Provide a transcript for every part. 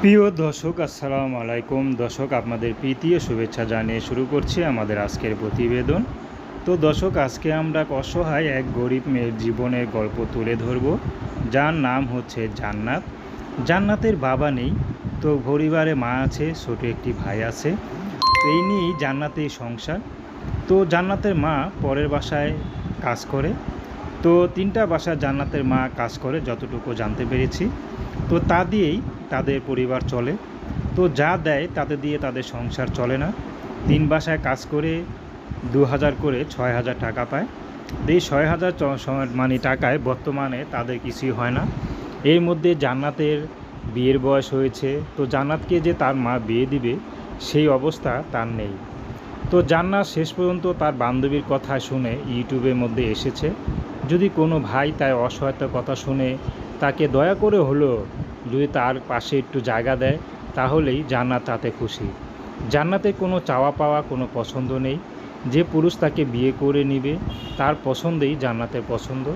প্রিয় দর্শক, আসসালামু আলাইকুম। দর্শক, আপনাদের ও শুভেচ্ছা জানিয়ে শুরু করছি আমাদের আজকের প্রতিবেদন। তো দর্শক, আজকে আমরা অসহায়, এক গরিব মেয়ের জীবনের গল্প তুলে ধরব। যার নাম হচ্ছে জান্নাত। জান্নাতের বাবা নেই, তো পরিবারে মা আছে, ছোট একটি ভাই আছে। এই নিয়েই জান্নাতের সংসার। তো জান্নাতের মা পরের বাসায় কাজ করে। তো তিনটা বাসা জান্নাতের মা কাজ করে, যতটুকু জানতে পেরেছি। তো তা দিয়েই তাদের পরিবার চলে। তো যা দেয় তাতে দিয়ে তাদের সংসার চলে না। তিন বাসায় কাজ করে দু হাজার করে ছয় হাজার টাকা পায়। এই ছয় হাজার মানে টাকায় বর্তমানে তাদের কিছুই হয় না। এর মধ্যে জান্নাতের বিয়ের বয়স হয়েছে। তো জান্নাতকে যে তার মা বিয়ে দিবে, সেই অবস্থা তার নেই। তো জান্নাত শেষ পর্যন্ত তার বান্ধবীর কথা শুনে ইউটিউবের মধ্যে এসেছে। যদি কোনো ভাই তার অসহায়তার কথা শুনে তাকে দয়া করে হলেও যদি তার পাশে একটু জায়গা দেয়, তাহলেই জান্নাত তাতে খুশি। জান্নাতে কোনো চাওয়া পাওয়া, কোনো পছন্দ নেই। যে পুরুষ তাকে বিয়ে করে নিবে, তার পছন্দেই জান্নাতের পছন্দ।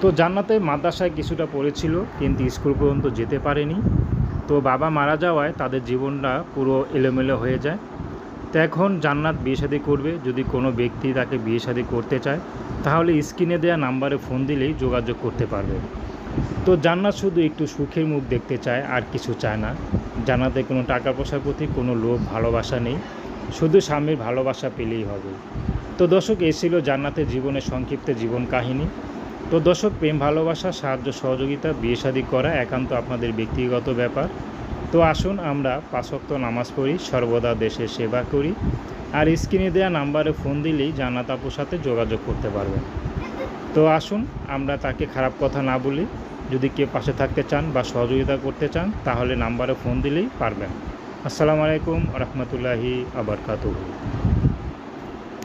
তো জান্নাতে মাদ্রাসায় কিছুটা পড়েছিল, কিন্তু স্কুল পর্যন্ত যেতে পারেনি। তো বাবা মারা যাওয়ায় তাদের জীবনটা পুরো এলোমেলো হয়ে যায়। তো এখন জান্নাত বিয়ে শাদী করবে। যদি কোনো ব্যক্তি তাকে বিয়ে শাদী করতে চায়, তাহলে স্ক্রিনে দেওয়া নাম্বারে ফোন দিলেই যোগাযোগ করতে পারবে। তো জান্নাত শুধু একটু সুখের মুখ দেখতে চায়, আর কিছু চায় না। জান্নাতে কোনো টাকা পয়সার প্রতি কোনো লোভ, ভালোবাসা নেই। শুধু স্বামীর ভালোবাসা পেলেই হবে। তো দর্শক এই ছিল জান্নাতের জীবনের সংক্ষিপ্ত জীবন কাহিনী। তো দর্শক, প্রেম, ভালোবাসা, সাহায্য, সহযোগিতা, বিয়ে করা একান্ত আপনাদের ব্যক্তিগত ব্যাপার। তো আসুন আমরা পাঁচক্ত নামাজ পড়ি, সর্বদা দেশের সেবা করি। আর স্ক্রিনে দেওয়া নাম্বারে ফোন দিলেই জান্নাত আপুর সাথে যোগাযোগ করতে পারবেন। তো আসুন, আমরা তাকে খারাপ কথা না বলি। যদি কেউ পাশে থাকতে চান বা সহযোগিতা করতে চান, তাহলে নাম্বারে ফোন দিলেই পারবেন। আসসালামু আলাইকুম, রহমতুল্লাহি, আবরকাতুহু।